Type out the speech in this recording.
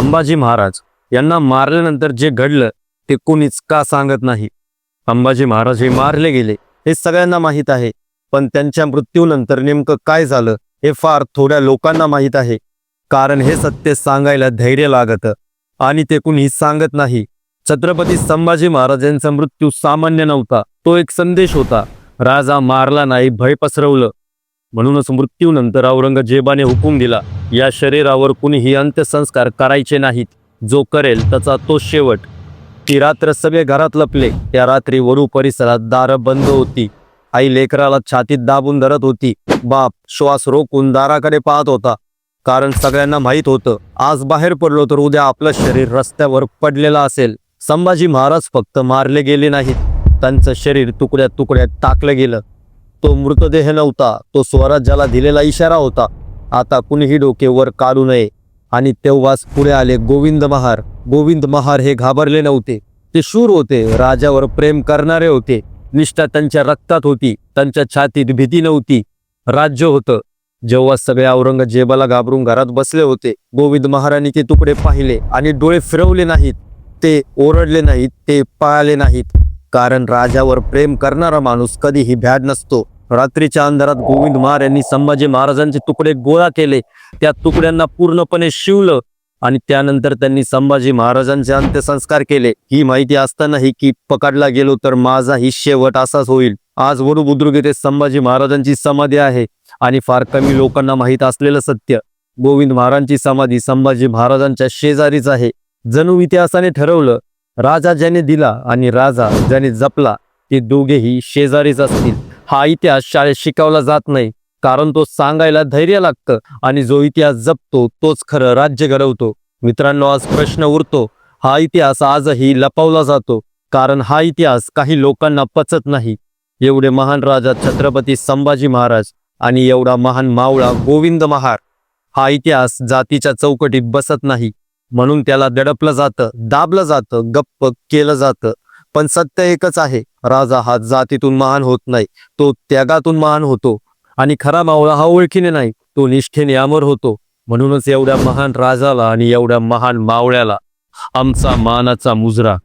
संभाजी महाराज यांना मारल्यानंतर जे घडलं ते कोणीच का सांगत नाही. संभाजी महाराज हे मारले गेले हे सगळ्यांना माहीत आहे. पण त्यांच्या मृत्यूनंतर नेमकं काय झालं हे फार थोड्या लोकांना माहीत आहे. कारण हे सत्य सांगायला धैर्य लागतं आणि ते कुणी सांगत नाही. छत्रपती संभाजी महाराज यांचा मृत्यू सामान्य नव्हता तो एक संदेश होता. राजा मारला नाही भय पसरवलं. म्हणूनच मृत्यूनंतर औरंगजेबाने हुकूम दिला या शरीरावर कुणीही अंत्यसंस्कार करायचे नाहीत. जो करेल त्याचा तो शेवट. ती रात्र सगळे घरात लपले. त्या रात्री वरू परिसरात दारं बंद होती. आई लेकराला छातीत दाबून धरत होती. बाप श्वास रोखून दाराकडे पाहत होता. कारण सगळ्यांना माहीत होतं आज बाहेर पडलो तर उद्या आपलं शरीर रस्त्यावर पडलेलं असेल. संभाजी महाराज फक्त मारले गेले नाहीत. त्यांचं शरीर तुकड्यात तुकड्यात टाकलं गेलं. तो मृतदेह नव्हता तो स्वराज्याला दिलेला इशारा होता. आता कुणीही डोके वर काढू नये. आणि तेव्हाच पुढे आले गोविंद महार. गोविंद महार हे घाबरले नव्हते. ते शूर होते राजावर प्रेम करणारे होते. निष्ठा त्यांच्या रक्तात होती त्यांच्या छातीत भीती नव्हती. राज्य होतं. जेव्हा सगळे औरंगजेबाला घाबरून घरात बसले होते गोविंद महाराणी ते तुकडे पाहिले आणि डोळे फिरवले नाहीत. ते ओरडले नाहीत ते पाळले नाहीत. कारण राजावर प्रेम करणारा माणूस कधीही भ्याड नसतो. रात्रीच्या अंधारात गोविंद महार यांनी संभाजी महाराजांचे तुकडे गोळा केले. त्या तुकड्यांना पूर्णपणे शिवलं आणि त्यानंतर त्यांनी संभाजी महाराजांचे अंत्यसंस्कार केले. ही माहिती असतानाही की पकडला गेलो तर माझा ही शेवट असाच होईल. आज वडू बुद्रुक येथे संभाजी महाराजांची समाधी आहे आणि फार कमी लोकांना माहीत असलेलं सत्य. गोविंद महाराजांची समाधी संभाजी महाराजांच्या शेजारीच आहे. जणू इतिहासाने ठरवलं राजा ज्याने दिला आणि राजा ज्याने जपला ते दोघेही शेजारीच असतील. हा इतिहास शाळेत शिकवला जात नाही कारण तो सांगायला धैर्य लागतं आणि जो इतिहास जपतो तोच खरं राज्य घडवतो. मित्रांनो आज प्रश्न उरतो हा इतिहास आजही लपवला जातो कारण हा इतिहास काही लोकांना पचत नाही. एवढे महान राजा छत्रपती संभाजी महाराज आणि एवढा महान मावळा गोविंद महार. हा इतिहास जातीच्या चौकटीत बसत नाही. म्हणून त्याला दडपलं जातं दाबलं जातं गप्प केलं जातं. पण सत्य एकच आहे राजा हा जातीतून महान होत नाही तो त्यागातून महान होतो. आणि खरा मावळा हा ओळखीने नाही तो निष्ठेने अमर होतो. म्हणूनच एवढ्या महान राजाला आणि एवढ्या महान मावळ्याला आमचा मानाचा मुजरा